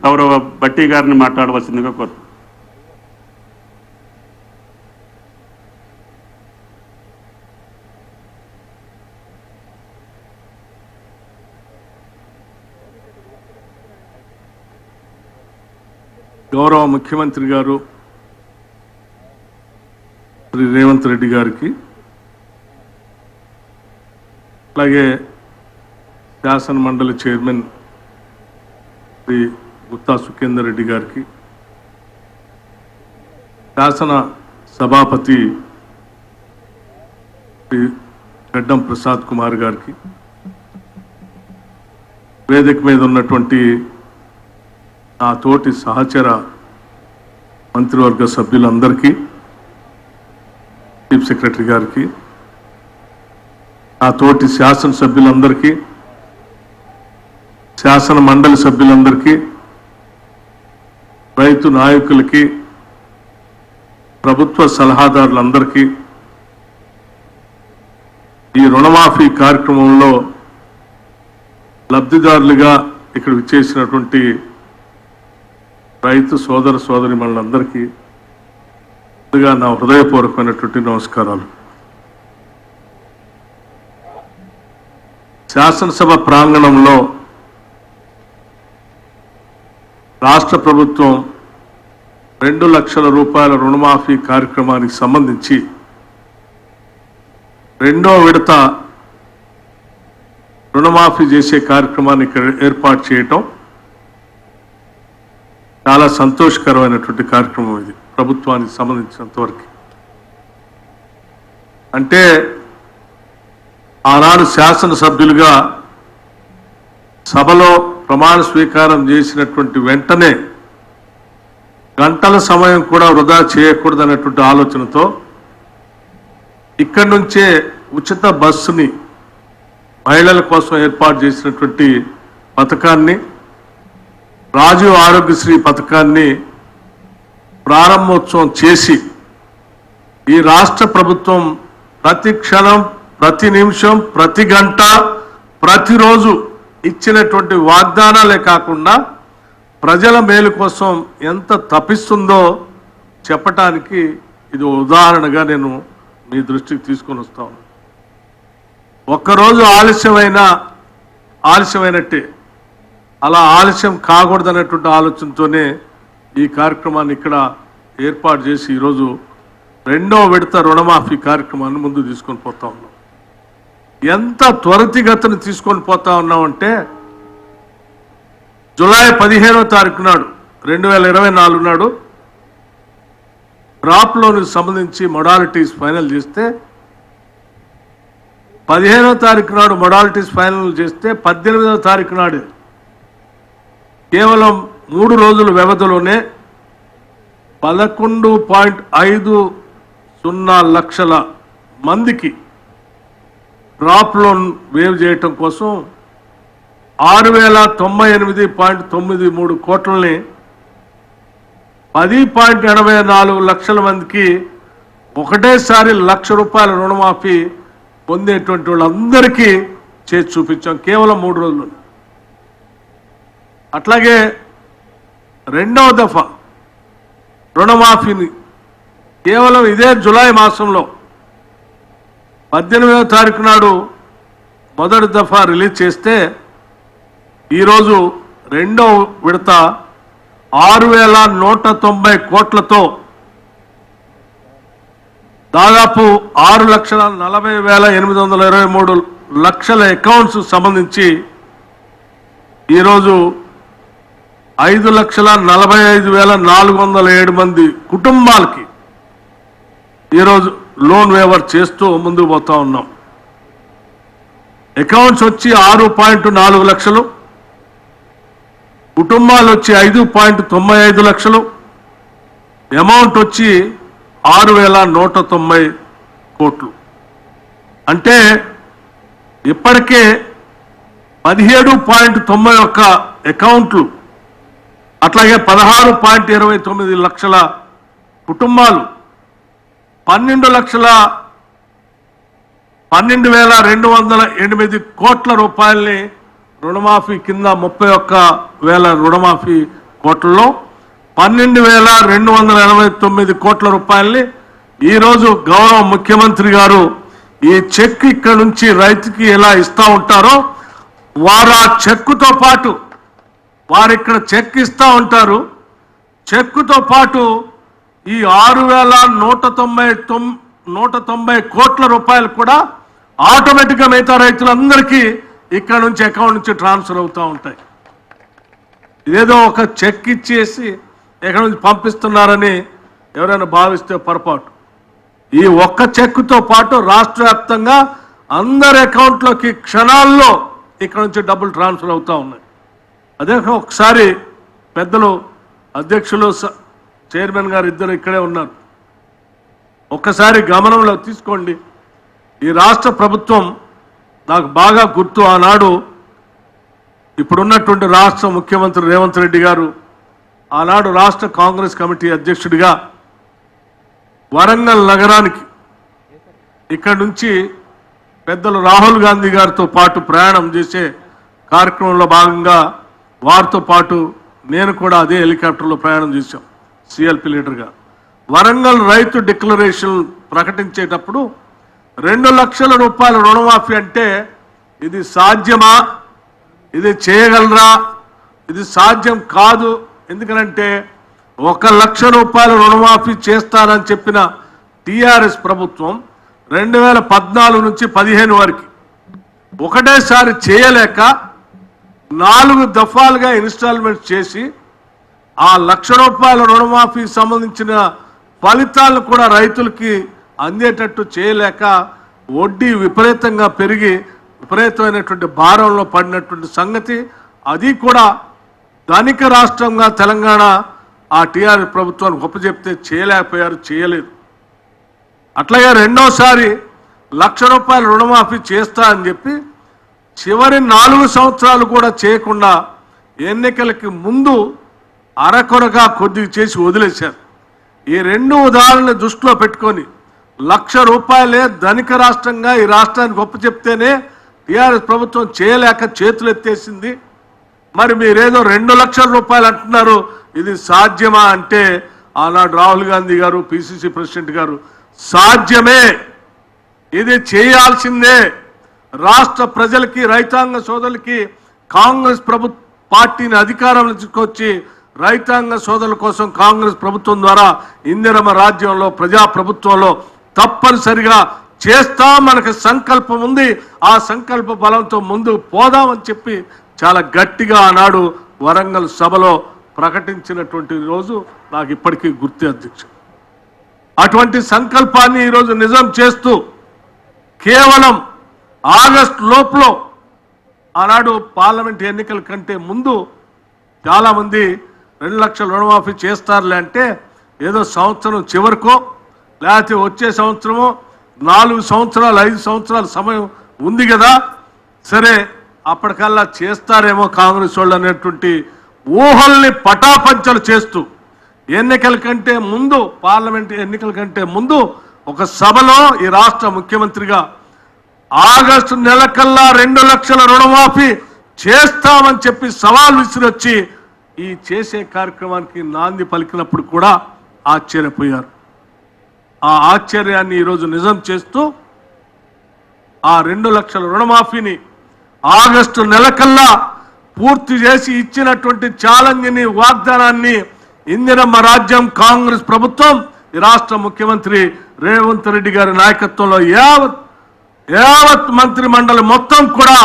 గౌరవ భట్టి గారిని మాట్లాడవలసిందిగా కోరు గౌరవ ముఖ్యమంత్రి గారు శ్రీ రేవంత్ రెడ్డి గారికి అలాగే శాసన మండలి చైర్మన్ శ్రీ గుత్తా సుఖేందర్ రెడ్డి గారికి శాసన సభాపతి గడ్డం ప్రసాద్ కుమార్ గారికి వేదిక మీద ఉన్నటువంటి నా తోటి సహచర మంత్రివర్గ సభ్యులందరికీ చీఫ్ సెక్రటరీ గారికి నా తోటి శాసనసభ్యులందరికీ శాసన మండలి సభ్యులందరికీ రైతు నాయకులకి ప్రభుత్వ సలహాదారులందరికీ ఈ రుణమాఫీ కార్యక్రమంలో లబ్ధిదారులుగా ఇక్కడ విచ్చేసినటువంటి రైతు సోదర సోదరి మనందరికీ ముందుగా నా హృదయపూర్వకమైనటువంటి నమస్కారాలు. శాసనసభ ప్రాంగణంలో రాష్ట్ర ప్రభుత్వం రెండు లక్షల రూపాయల రుణమాఫీ కార్యక్రమానికి సంబంధించి రెండో విడత రుణమాఫీ చేసే కార్యక్రమాన్ని ఏర్పాటు చేయటం చాలా సంతోషకరమైనటువంటి కార్యక్రమం ఇది ప్రభుత్వానికి సంబంధించినంతవరకు. అంటే ఆనాడు శాసనసభ్యులుగా సభలో ప్రమాణ స్వీకారం చేసినటువంటి వెంటనే గంటల సమయం కూడా వృధా చేయకూడదనేటువంటి ఆలోచనతో ఇక్కడి నుంచే ఉచిత బస్సుని మహిళల కోసం ఏర్పాటు చేసినటువంటి పథకాన్ని రాజీవ్ ఆరోగ్యశ్రీ పథకాన్ని ప్రారంభోత్సవం చేసి ఈ రాష్ట్ర ప్రభుత్వం ప్రతి క్షణం ప్రతి నిమిషం ప్రతి గంట ప్రతిరోజు ఇచ్చినటువంటి వాగ్దానాలే కాకుండా ప్రజల మేలు కోసం ఎంత తప్పిస్తుందో చెప్పటానికి ఇది ఉదాహరణగా నేను మీ దృష్టికి తీసుకొని వస్తాను ఒక్కరోజు ఆలస్యమైన ఆలస్యమైనట్టే. అలా ఆలస్యం కాకూడదనేటువంటి ఆలోచనతోనే ఈ కార్యక్రమాన్ని ఇక్కడ ఏర్పాటు చేసి ఈరోజు రెండో విడత రుణమాఫీ కార్యక్రమాన్ని ముందు తీసుకొని పోతా ఉన్నాం. ఎంత త్వరితగతిని తీసుకొని పోతా ఉన్నామంటే జూలై పదిహేనో తారీఖు నాడు రెండు వేల ఇరవై నాలుగు నాడు క్రాప్ లోన్కి సంబంధించి మొడాలిటీస్ ఫైనల్ చేస్తే పదిహేనో తారీఖు నాడు మొడాలిటీస్ ఫైనల్ చేస్తే పద్దెనిమిదవ తారీఖు నాడు కేవలం మూడు రోజుల వ్యవధిలోనే పదకొండు పాయింట్ ఐదు సున్నా లక్షల మందికి క్రాప్ లోన్ వేవ్ చేయటం కోసం ఆరు వేల తొంభై ఎనిమిది పాయింట్ తొమ్మిది మూడు కోట్లని పది పాయింట్ ఎనభై నాలుగు లక్షల మందికి ఒకటేసారి లక్ష రూపాయల రుణమాఫీ పొందేటువంటి వాళ్ళందరికీ చేసి చూపించాం. కేవలం మూడు రోజులు. అట్లాగే రెండవ దఫా రుణమాఫీని కేవలం ఇదే జులై మాసంలో పద్దెనిమిదవ తారీఖు నాడు మొదటి దఫా రిలీజ్ చేస్తే ఈరోజు రెండో విడత ఆరు వేల నూట తొంభై కోట్లతో దాదాపు ఆరు లక్షల నలభై వేల ఎనిమిది వందల ఇరవై మూడు లక్షల అకౌంట్స్ సంబంధించి ఈరోజు ఐదు లక్షల నలభై ఐదు వేల నాలుగు వందల ఏడు మంది కుటుంబాలకి ఈరోజు లోన్ వేవర్ చేస్తూ ముందుకు పోతా ఉన్నాం. అకౌంట్స్ వచ్చి ఆరు పాయింట్ నాలుగు లక్షలు. కుటుంబాలు వచ్చి ఐదు పాయింట్ తొంభై ఐదు లక్షలు అమౌంట్ వచ్చి ఆరు వేల నూట తొంభై కోట్లు. అంటే ఇప్పటికే పదిహేడు పాయింట్ తొంభై ఒక్క అకౌంట్లు అట్లాగే పదహారు పాయింట్ ఇరవై తొమ్మిది లక్షల కుటుంబాలు పన్నెండు లక్షల పన్నెండు వేల రెండు వందల ఎనిమిది కోట్ల రూపాయల్ని రుణమాఫీ కింద ముప్పై ఒక్క వేల రుణమాఫీ కోట్లలో పన్నెండు వేల రెండు వందల ఎనభై తొమ్మిది కోట్ల రూపాయల్ని ఈరోజు గౌరవ ముఖ్యమంత్రి గారు ఈ చెక్ ఇక్కడ నుంచి రైతుకి ఎలా ఇస్తూ ఉంటారో వారు ఆ చెక్కుతో పాటు వారు ఇక్కడ చెక్ ఇస్తూ ఉంటారు. చెక్కుతో పాటు ఈ ఆరు వేల నూట తొంభై తొమ్ నూట తొంభై కోట్ల రూపాయలు కూడా ఆటోమేటిక్గా మిగతా రైతులందరికీ ఇక్కడ నుంచి అకౌంట్ నుంచి ట్రాన్స్ఫర్ అవుతూ ఉంటాయి. ఏదో ఒక చెక్ ఇచ్చేసి ఎక్కడి నుంచి పంపిస్తున్నారని ఎవరైనా భావిస్తే పొరపాటు. ఈ ఒక్క చెక్కుతో పాటు రాష్ట్ర వ్యాప్తంగా అందరి అకౌంట్లోకి క్షణాల్లో ఇక్కడ నుంచి డబ్బులు ట్రాన్స్ఫర్ అవుతూ ఉన్నాయి. అదే ఒకసారి పెద్దలు అధ్యక్షులు చైర్మన్ గారు ఇద్దరు ఇక్కడే ఉన్నారు. ఒక్కసారి గమనంలో తీసుకోండి. ఈ రాష్ట్ర ప్రభుత్వం నాకు బాగా గుర్తు ఆనాడు ఇప్పుడున్నటువంటి రాష్ట్ర ముఖ్యమంత్రి రేవంత్ రెడ్డి గారు ఆనాడు రాష్ట్ర కాంగ్రెస్ కమిటీ అధ్యక్షుడిగా వరంగల్ నగరానికి ఇక్కడి నుంచి పెద్దలు రాహుల్ గాంధీ గారితో పాటు ప్రయాణం చేసే కార్యక్రమంలో భాగంగా వారితో పాటు నేను కూడా అదే హెలికాప్టర్లో ప్రయాణం చేశాం సిఎల్పి లీడర్గా. వరంగల్ రైతు డిక్లరేషన్ ప్రకటించేటప్పుడు రెండు లక్షల రూపాయల రుణమాఫీ అంటే ఇది సాధ్యమా? ఇది చేయగలరా? ఇది సాధ్యం కాదు. ఎందుకనంటే ఒక లక్ష రూపాయల రుణమాఫీ చేస్తానని చెప్పిన టీఆర్ఎస్ ప్రభుత్వం రెండు వేల పద్నాలుగు నుంచి పదిహేను వరకు ఒకటేసారి చేయలేక నాలుగు దఫాలుగా ఇన్స్టాల్మెంట్ చేసి ఆ లక్ష రూపాయల రుణమాఫీ సంబంధించిన ఫలితాలను కూడా రైతులకి అందేటట్టు చేయలేక వడ్డీ విపరీతంగా పెరిగి విపరీతమైనటువంటి భారంలో పడినటువంటి సంగతి అది కూడా ధనిక రాష్ట్రంగా తెలంగాణ ఆ టీఆర్ఎస్ ప్రభుత్వానికి ఒప్పచెప్తే చేయలేకపోయారు చేయలేదు. అట్లాగే రెండోసారి లక్ష రూపాయల రుణమాఫీ చేస్తా అని చెప్పి చివరి నాలుగు సంవత్సరాలు కూడా చేయకుండా ఎన్నికలకి ముందు అరకొరగా కొద్దిగా చేసి వదిలేశారు. ఈ రెండు ఉదాహరణలు దృష్టిలో పెట్టుకొని లక్ష రూపాయలే ధనిక రాష్ట్రంగా ఈ రాష్ట్రానికి ఒప్పు చెప్తేనే టీఆర్ఎస్ ప్రభుత్వం చేయలేక చేతులు ఎత్తేసింది. మరి మీరేదో రెండు లక్షల రూపాయలు అంటున్నారు ఇది సాధ్యమా అంటే ఆనాడు రాహుల్ గాంధీ గారు పిసిసి ప్రెసిడెంట్ గారు సాధ్యమే ఇది చేయాల్సిందే. రాష్ట్ర ప్రజలకి రైతాంగ సోదరులకి కాంగ్రెస్ ప్రభు పార్టీని అధికారంలో తీసుకొచ్చి రైతాంగ సోదరుల కోసం కాంగ్రెస్ ప్రభుత్వం ద్వారా ఇందిరమ రాజ్యంలో ప్రజా ప్రభుత్వంలో తప్పనిసరిగా చేస్తా మనకు సంకల్పం ఉంది. ఆ సంకల్ప బలంతో ముందు పోదామని చెప్పి చాలా గట్టిగా ఆనాడు వరంగల్ సభలో ప్రకటించినటువంటి రోజు నాకు ఇప్పటికీ గుర్తు అధ్యక్షుడు అటువంటి సంకల్పాన్ని ఈరోజు నిజం చేస్తూ కేవలం ఆగస్ట్ లోపల ఆనాడు పార్లమెంట్ ఎన్నికల కంటే ముందు చాలామంది రెండు లక్షల రుణమాఫీ చేస్తారులే అంటే ఏదో సంవత్సరం చివరికో లేకపోతే వచ్చే సంవత్సరము నాలుగు సంవత్సరాలు ఐదు సంవత్సరాల సమయం ఉంది కదా. సరే అప్పటికల్లా చేస్తారేమో కాంగ్రెస్ వాళ్ళు అనేటువంటి ఊహల్ని పటాపంచలు చేస్తూ ఎన్నికల కంటే ముందు పార్లమెంట్ ఎన్నికల కంటే ముందు ఒక సభలో ఈ రాష్ట్ర ముఖ్యమంత్రిగా ఆగస్టు నెలకల్లా రెండు లక్షల రుణమాఫీ చేస్తామని చెప్పి సవాల్ విసిరొచ్చి ఈ చేసే కార్యక్రమానికి నాంది పలికినప్పుడు కూడా ఆశ్చర్యపోయారు. ఆ ఆశ్చర్యాన్ని ఈరోజు నిజం చేస్తూ ఆ రెండు లక్షల రుణమాఫీని ఆగస్టు నెలకల్లా పూర్తి చేసి ఇచ్చినటువంటి ఛాలెంజ్ని వాగ్దానాన్ని ఇందిరమ్మ రాజ్యం కాంగ్రెస్ ప్రభుత్వం ఈ రాష్ట్ర ముఖ్యమంత్రి రేవంత్ రెడ్డి గారి నాయకత్వంలో యావత్ యావత్ మంత్రి మండలి మొత్తం కూడా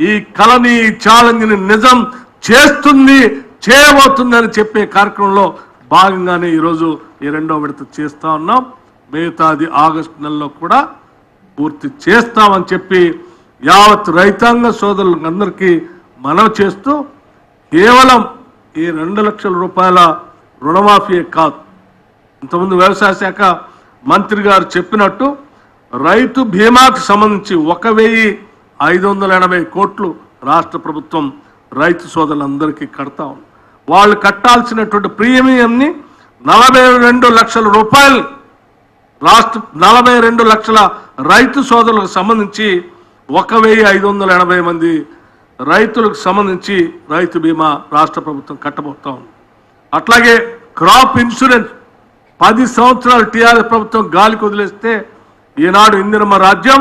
ఈ కళని ఈ ఛాలెంజ్ని నిజం చేస్తుంది చేయబోతుందని చెప్పే కార్యక్రమంలో భాగంగానే ఈరోజు ఈ రెండో విడత చేస్తా ఉన్నాం. మిగతాది ఆగస్టు నెలలో కూడా పూర్తి చేస్తామని చెప్పి యావత్ రైతాంగ సోదరులందరికీ మనవి చేస్తూ కేవలం ఈ రెండు లక్షల రూపాయల రుణమాఫీ కాదు. ఇంతకుముందు వ్యవసాయ శాఖ మంత్రి గారు చెప్పినట్టు రైతు బీమాకు సంబంధించి ఒక వెయ్యి ఐదు వందల ఎనభై కోట్లు రాష్ట్ర ప్రభుత్వం రైతు సోదరులందరికీ కడతా ఉంది. వాళ్ళు కట్టాల్సినటువంటి ప్రీమియంని నలభై రెండు లక్షల రూపాయలు లాస్ట్ నలభై రెండు లక్షల రైతు సోదరులకు సంబంధించి ఒక వెయ్యి ఐదు వందల ఎనభై మంది రైతులకు సంబంధించి రైతు బీమా రాష్ట్ర ప్రభుత్వం కట్టబోతా ఉంది. అట్లాగే క్రాప్ ఇన్సూరెన్స్ పది సంవత్సరాలు టీఆర్ఎస్ ప్రభుత్వం గాలికి వదిలేస్తే ఈనాడు ఇందిరమ్మ రాజ్యం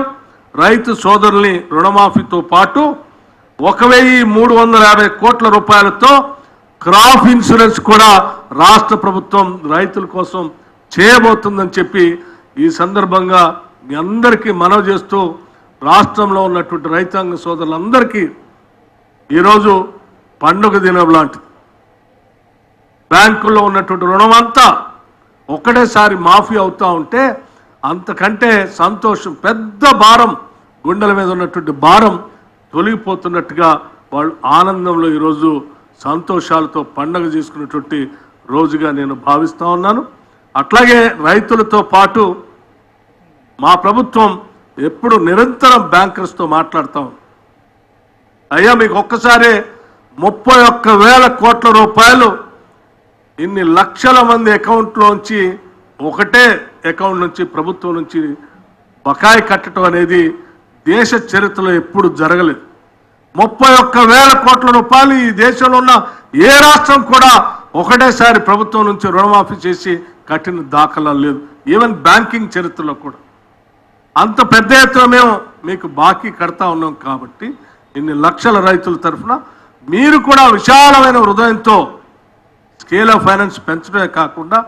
రైతు సోదరుల్ని రుణమాఫీతో పాటు ఒక వెయ్యి మూడు వందల యాభై కోట్ల రూపాయలతో క్రాప్ ఇన్సూరెన్స్ కూడా రాష్ట్ర ప్రభుత్వం రైతుల కోసం చేయబోతుందని చెప్పి ఈ సందర్భంగా మీ అందరికీ మనవి చేస్తూ రాష్ట్రంలో ఉన్నటువంటి రైతాంగ సోదరులందరికీ ఈరోజు పండుగ దినం లాంటిది. బ్యాంకుల్లో ఉన్నటువంటి రుణం అంతా ఒకటేసారి మాఫీ అవుతూ ఉంటే అంతకంటే సంతోషం పెద్ద భారం గుండెల మీద ఉన్నటువంటి భారం తొలగిపోతున్నట్టుగా వాళ్ళు ఆనందంలో ఈరోజు సంతోషాలతో పండగ చేసుకున్నటువంటి రోజుగా నేను భావిస్తూ ఉన్నాను. అట్లాగే రైతులతో పాటు మా ప్రభుత్వం ఎప్పుడు నిరంతరం బ్యాంకర్స్తో మాట్లాడతాం. అయ్యా మీకు ఒక్కసారి ముప్పై ఒక్క వేల కోట్ల రూపాయలు ఇన్ని లక్షల మంది అకౌంట్లోంచి ఒకటే అకౌంట్ నుంచి ప్రభుత్వం నుంచి బకాయి కట్టడం అనేది దేశ చరిత్రలో ఎప్పుడు జరగలేదు. ముప్పై ఒక్క వేల కోట్ల రూపాయలు ఈ దేశంలో ఉన్న ఏ రాష్ట్రం కూడా ఒకటేసారి ప్రభుత్వం నుంచి రుణమాఫీ చేసి కఠిన దాఖలా లేదు ఈవెన్ బ్యాంకింగ్ చరిత్రలో కూడా. అంత పెద్ద ఎత్తున మేము మీకు బాకీ కడతా ఉన్నాం కాబట్టి ఇన్ని లక్షల రైతుల తరఫున మీరు కూడా విశాలమైన హృదయంతో స్కేల్ ఆఫ్ ఫైనాన్స్ పెంచడమే కాకుండా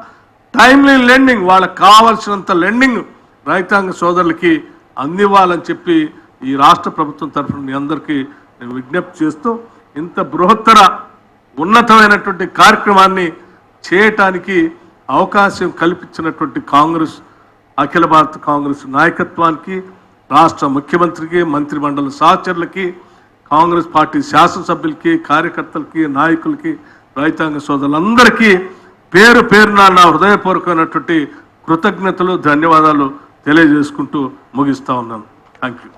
టైమ్లీ లెండింగ్ వాళ్ళకి కావాల్సినంత లెండింగ్ రైతాంగ సోదరులకి అందివ్వాలని చెప్పి ఈ రాష్ట్ర ప్రభుత్వం తరఫున మీ అందరికీ నేను విజ్ఞప్తి చేస్తూ ఇంత బృహత్తర ఉన్నతమైనటువంటి కార్యక్రమాన్ని చేయటానికి అవకాశం కల్పించినటువంటి కాంగ్రెస్ అఖిల భారత కాంగ్రెస్ నాయకత్వానికి రాష్ట్ర ముఖ్యమంత్రికి మంత్రిమండలి సహచరులకి కాంగ్రెస్ పార్టీ శాసనసభ్యులకి కార్యకర్తలకి నాయకులకి రైతాంగ సోదరులందరికీ పేరు పేరున నా హృదయపూర్వకమైనటువంటి కృతజ్ఞతలు ధన్యవాదాలు తెలియజేసుకుంటూ ముగిస్తా ఉన్నాను. Thank you